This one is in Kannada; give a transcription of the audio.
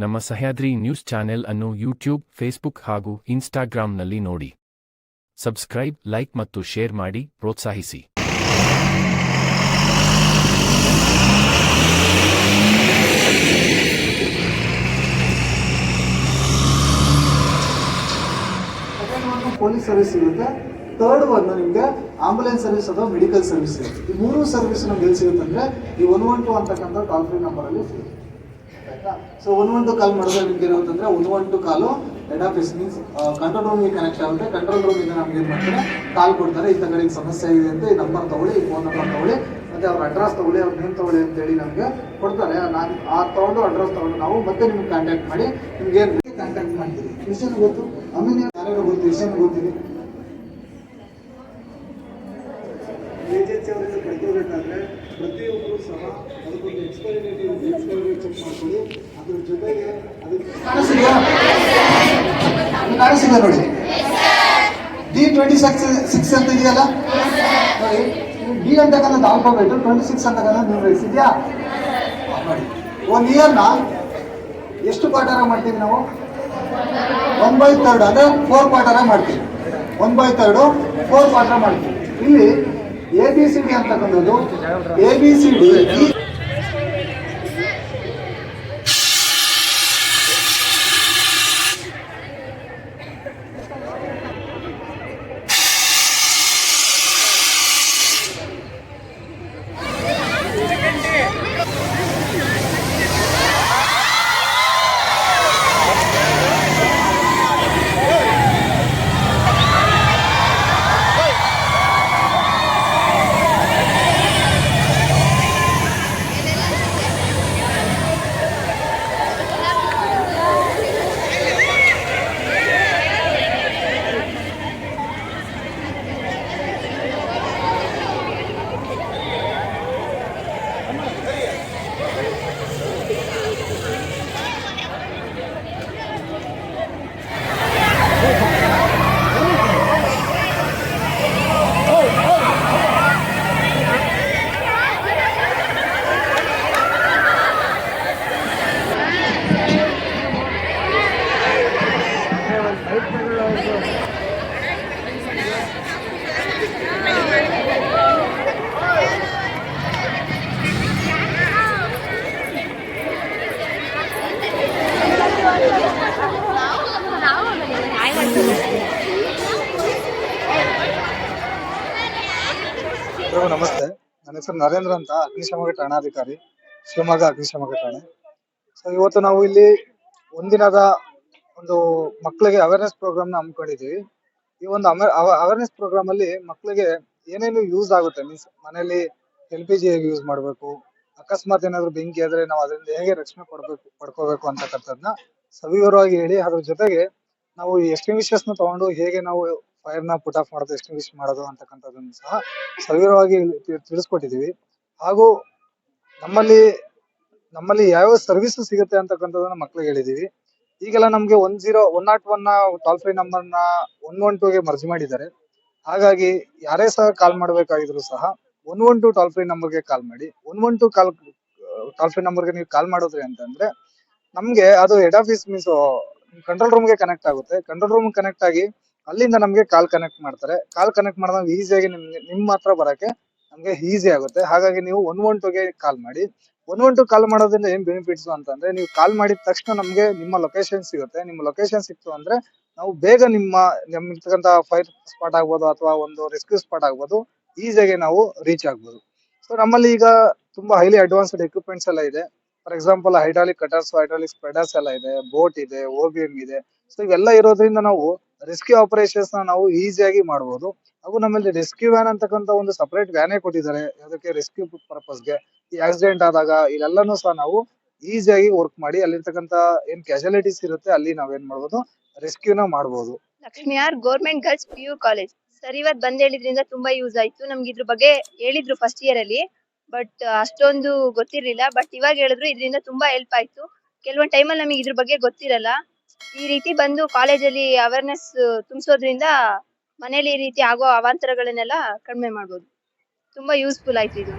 ನಮ್ಮ ಸಹ್ಯಾದ್ರಿ ನ್ಯೂಸ್ ಚಾನೆಲ್ ಅನ್ನು ಯೂಟ್ಯೂಬ್, ಫೇಸ್ಬುಕ್ ಹಾಗೂ ಇನ್ಸ್ಟಾಗ್ರಾಂನಲ್ಲಿ ನೋಡಿ. ಸಬ್ಸ್ಕ್ರೈಬ್, ಲೈಕ್ ಮತ್ತು ಶೇರ್ ಮಾಡಿ, ಪ್ರೋತ್ಸಾಹಿಸಿ. ಪೊಲೀಸ್ ಸರ್ವಿಸ್ ಸಿಗುತ್ತೆ ಥರ್ಡ್ ಒನ್ ನಿಮಗೆ ಆಂಬುಲೆನ್ಸ್ ಸರ್ವಿಸ್ ಅಥವಾ ಮೆಡಿಕಲ್ ಸರ್ವಿಸ್ ಇರುತ್ತೆ. ಈ ಮೂರು ಸರ್ವಿಸ್ ನಮ್ಗೆ ಎಲ್ಲಿ ಸಿಗುತ್ತೆ ಅಂದ್ರೆ ಈ ಒನ್ ಒನ್ ಟು ಅಂತಕ್ಕಂಥ ಕಾಲ್ ಫ್ರೀ ನಂಬರಲ್ಲಿ ಸಿಗುತ್ತೆ. ಆಯ್ತಾ? ಸೊ ಟು ಕಾಲ್ ಮಾಡಿದ್ರೆ ನಿಮ್ಗೆ ಏನು ಅಂತಂದ್ರೆ to call head office means control ರೂಮ್ಗೆ ಕನೆಕ್ಟ್ ಆಗುತ್ತೆ. ಕಂಟ್ರೋಲ್ ರೂಮಿಂದ ನಮ್ಗೆ ಏನು ಮಾಡ್ತಾರೆ? ಕಾಲ್ ಕೊಡ್ತಾರೆ. ಇಂಥ ಕಡೆ ಸಮಸ್ಯೆ ಇದೆ ಅಂತ ಈ ನಂಬರ್ ತಗೊಳ್ಳಿ, ಈ ಫೋನ್ ನಂಬರ್ ತಗೊಳ್ಳಿ, ಮತ್ತೆ ಅವ್ರ ಅಡ್ರೆಸ್ ತಗೊಳ್ಳಿ, ಅವ್ರ ನೇಮ್ ತಗೊಳ್ಳಿ ಅಂತೇಳಿ ನಮಗೆ ಕೊಡ್ತಾರೆ. ನಾನು ಆ ತಗೊಂಡು ಅಡ್ರೆಸ್ ತಗೊಂಡು ನಾವು ಮತ್ತೆ ನಿಮ್ಗೆ ಕಾಂಟ್ಯಾಕ್ಟ್ ಮಾಡಿ, ನಿಮ್ಗೆ ಕಾಂಟ್ಯಾಕ್ಟ್ ಮಾಡ್ತೀವಿ. ವಿಷಯ ಗೊತ್ತು? ಆಮೇಲೆ ಯಾರ್ಯಾರು ಗೊತ್ತು? ವಿಷಯ ಗೊತ್ತಿದೆ? ಅದು ಕಾಣಿಸಿದೆ ನೋಡಿ ಡಿ ಟ್ವೆಂಟಿ ಸಿಕ್ಸ್ ಸಿಕ್ಸ್ ಅಂತ ಇದೆಯಲ್ಲ? ನೋಡಿ ಡಿ ಅಂತಕ್ಕಂಥದ್ದು ಆಲ್ಫಾಬೆಟ್ ಟ್ವೆಂಟಿ ಸಿಕ್ಸ್ ಅಂತಕ್ಕಂಥ ನ್ಯೂಮರಿಕ್ಸ್ ಇದೆಯಾ ನೋಡಿ ಒಂದು ಇಯರ್ನ ಎಷ್ಟು ಪಾಠಾರ ಮಾಡ್ತೀವಿ ನಾವು? ಒನ್ ಬೈ ತರ್ಡ್ ಅಂದರೆ ಫೋರ್ ಪಾಠಾರ ಮಾಡ್ತೀವಿ. ಒನ್ ಬೈ ತರ್ಡು ಫೋರ್ ಪಾಠ ಮಾಡ್ತೀವಿ. ಇಲ್ಲಿ ಎ ಬಿ ಸಿ ಡಿ ಅಂತಕ್ಕಂಥದ್ದು ಎ ಬಿ ಸಿ ಡಿ ಈ ಎಲ್ರಿಗೂ ನಮಸ್ತೆ. ನನ್ನ ಹೆಸರು ನರೇಂದ್ರ ಅಂತ, ಅಗ್ನಿಶಾಮಕ ಠಾಣಾಧಿಕಾರಿ, ಶಿವಮೊಗ್ಗ ಅಗ್ನಿಶಾಮಕ ಠಾಣೆ. ಸೊ ಇವತ್ತು ನಾವು ಇಲ್ಲಿ ಒಂದಿನದ ಒಂದು ಮಕ್ಕಳಿಗೆ ಅವೇರ್ನೆಸ್ ಪ್ರೋಗ್ರಾಮ್ನ ಹಮ್ಮಿಕೊಂಡಿದೀವಿ ಈ ಒಂದು ಅವೇರ್ನೆಸ್ ಪ್ರೋಗ್ರಾಮ್ ಅಲ್ಲಿ ಮಕ್ಕಳಿಗೆ ಏನೇನು ಯೂಸ್ ಆಗುತ್ತೆ? ಮೀನ್ಸ್ ಮನೆಯಲ್ಲಿ ಎಲ್ ಪಿ ಜಿ ಹೇಗೆ ಯೂಸ್ ಮಾಡಬೇಕು? ಅಕಸ್ಮಾತ್ ಏನಾದ್ರು ಬೆಂಕಿ ಆದ್ರೆ ನಾವು ಅದರಿಂದ ಹೇಗೆ ರಕ್ಷಣೆ ಪಡ್ಬೇಕು ಪಡ್ಕೋಬೇಕು ಅಂತಕ್ಕಂಥದ್ನ ಸವಿವರವಾಗಿ ಹೇಳಿ, ಅದ್ರ ಜೊತೆಗೆ ನಾವು ಎಕ್ಸ್ಟಿಂಗ್ವಿಷರ್ಸ್ನ ತಗೊಂಡು ಹೇಗೆ ನಾವು ಫೈರ್ನ ಪುಟ್ ಆಫ್ ಮಾಡೋದು ಎಕ್ಸ್ಟಿಂಗ್ವಿಶ್ ಮಾಡೋದು ಅಂತಕ್ಕಂಥದ್ದನ್ನು ಸಹ ಸವಿವರವಾಗಿ ತಿಳಿಸ್ಕೊಟ್ಟಿದ್ದೀವಿ. ಹಾಗೂ ನಮ್ಮಲ್ಲಿ ನಮ್ಮಲ್ಲಿ ಯಾವ್ಯಾವ ಸರ್ವಿಸ್ ಸಿಗುತ್ತೆ ಅಂತಕ್ಕಂಥದ್ದನ್ನ ಮಕ್ಳಿಗೆ ಹೇಳಿದೀವಿ ಈಗೆಲ್ಲ ನಮ್ಗೆ ಒನ್ ಜೀರೋ ಒನ್ ನಾಟ್ ಒನ್ನ ಟೋಲ್ ಫ್ರೀ ನಂಬರ್ನ ಒನ್ ಒನ್ ಟೂಗೆ ಮರ್ಜ್ ಮಾಡಿದ್ದಾರೆ. ಹಾಗಾಗಿ ಯಾರೇ ಸಹ ಕಾಲ್ ಮಾಡಬೇಕಾಗಿದ್ರು ಸಹ one one two toll free ನಂಬರ್ಗೆ ಕಾಲ್ ಮಾಡಿ. One one two call toll free ನಂಬರ್ಗೆ ನೀವು ಕಾಲ್ ಮಾಡಿದ್ರಿ ಅಂತಂದ್ರೆ ನಮ್ಗೆ ಅದು ಹೆಡ್ ಆಫೀಸ್ ಮೀನ್ಸ್ ಕಂಟ್ರೋಲ್ ರೂಮ್ಗೆ ಕನೆಕ್ಟ್ ಆಗುತ್ತೆ. ಕಂಟ್ರೋಲ್ ರೂಮ್ ಕನೆಕ್ಟ್ ಆಗಿ ಅಲ್ಲಿಂದ ನಮ್ಗೆ ಕಾಲ್ ಕನೆಕ್ಟ್ ಮಾಡ್ತಾರೆ. ಕಾಲ್ ಕನೆಕ್ಟ್ ಮಾಡಿದಾಗ ಈಸಿಯಾಗಿ ನಿಮ್ಗೆ ನಿಮ್ಮ ಹತ್ರ ಬರಕ್ಕೆ ನಮ್ಗೆ ಈಸಿ ಆಗುತ್ತೆ. ಹಾಗಾಗಿ ನೀವು ಒನ್ ಒನ್ ಟೂಗೆ ಕಾಲ್ ಮಾಡಿ. ಒನ್ ಒನ್ ಟು ಕಾಲ್ ಮಾಡೋದ್ರಿಂದ ಏನ್ ಬೆನಿಫಿಟ್ಸ್ ಅಂತಂದ್ರೆ ನೀವು ಕಾಲ್ ಮಾಡಿದ ತಕ್ಷಣ ನಮ್ಗೆ ನಿಮ್ಮ ಲೊಕೇಶನ್ ಸಿಗುತ್ತೆ. ನಿಮ್ಮ ಲೊಕೇಶನ್ ಸಿಕ್ತು ಅಂದ್ರೆ ನಾವು ಬೇಗ ನಿಮ್ಮ, ನಮ್ ಇರ್ತಕ್ಕಂತ ಫೈರ್ ಸ್ಪಾಟ್ ಆಗ್ಬೋದು ಅಥವಾ ಒಂದು ರೆಸ್ಕ್ಯೂ ಸ್ಪಾಟ್ ಆಗ್ಬೋದು. ಈಸಿಯಾಗಿ ನಾವು ರೀಚ್ ಆಗ್ಬೋದು. ಸೊ ನಮ್ಮಲ್ಲಿ ಈಗ ತುಂಬಾ ಹೈಲಿ ಅಡ್ವಾನ್ಸ್ಡ್ ಎಕ್ವಿಪ್ಮೆಂಟ್ಸ್ ಎಲ್ಲ ಇದೆ. For example hydraulic cutters hydraulic spreaders ಎಲ್ಲ ಇದೆ. ಬೋಟ್ ಇದೆ ಓಬಿಎಂ ಇದೆ. ಸೊ ಇವೆಲ್ಲ ಇರೋದ್ರಿಂದ ನಾವು ರೆಸ್ಕ್ಯೂ ಆಪರೇಷನ್ಸ್ನ ನಾವು ಈಸಿಯಾಗಿ ಮಾಡಬಹುದು ಹಾಗೂ ನಮ್ಮಲ್ಲಿ ರೆಸ್ಕ್ಯೂ ವ್ಯಾನ್ ಅಂತಕ್ಕಂತ ಒಂದು ಸಪರೇಟ್ ವ್ಯಾನೇ ಕೊಟ್ಟಿದ್ದಾರೆ. ಅದಕ್ಕೆ ರೆಸ್ಕ್ಯೂ ಪರ್ಪಸ್ಗೆ ಈ ಆಕ್ಸಿಡೆಂಟ್ ಆದಾಗ ಇಲ್ಲೆಲ್ಲಾನು ಸಹ ನಾವು ಈಸಿಯಾಗಿ ವರ್ಕ್ ಮಾಡಿ ಅಲ್ಲಿರ್ತಕ್ಕಂತ ಏನ್ ಕ್ಯಾಶುಯಾಲಿಟೀಸ್ ಇರುತ್ತೆ ಅಲ್ಲಿ ನಾವೇನ್ ಮಾಡ್ಬೋದು ರೆಸ್ಕ್ಯೂನ ಮಾಡ್ಬೋದು. Lakshmi R government girls P U college sir, ಇವತ್ ಬಂದ್ ಹೇಳಿದ್ರಿಂದ ತುಂಬಾ ಯೂಸ್ ಆಯ್ತು. ನಮ್ಗೆ ಇದ್ರ ಬಗ್ಗೆ ಹೇಳಿದ್ರು ಫಸ್ಟ್ ಇಯರ್ ಅಲ್ಲಿ. ಬಟ್ ಅಷ್ಟೊಂದು ಗೊತ್ತಿರ್ಲಿಲ್ಲ. ಬಟ್ ಇವಾಗ ಹೇಳಿದ್ರು, ಇದರಿಂದ ತುಂಬಾ ಹೆಲ್ಪ್ ಆಯ್ತು. ಕೆಲವೊಂದ್ ಟೈಮಲ್ಲಿ ನಮಗೆ ಇದ್ರ ಬಗ್ಗೆ ಗೊತ್ತಿರಲ್ಲ. ಈ ರೀತಿ ಬಂದು ಕಾಲೇಜಲ್ಲಿ ಅವೇರ್ನೆಸ್ ತುಂಬಿಸೋದ್ರಿಂದ ಮನೇಲಿ ಈ ರೀತಿ ಆಗೋ ಅವಾಂತರಗಳನ್ನೆಲ್ಲ ಕಡಿಮೆ ಮಾಡ್ಬೋದು. ತುಂಬಾ ಯೂಸ್ಫುಲ್ ಆಯ್ತು ಇದು.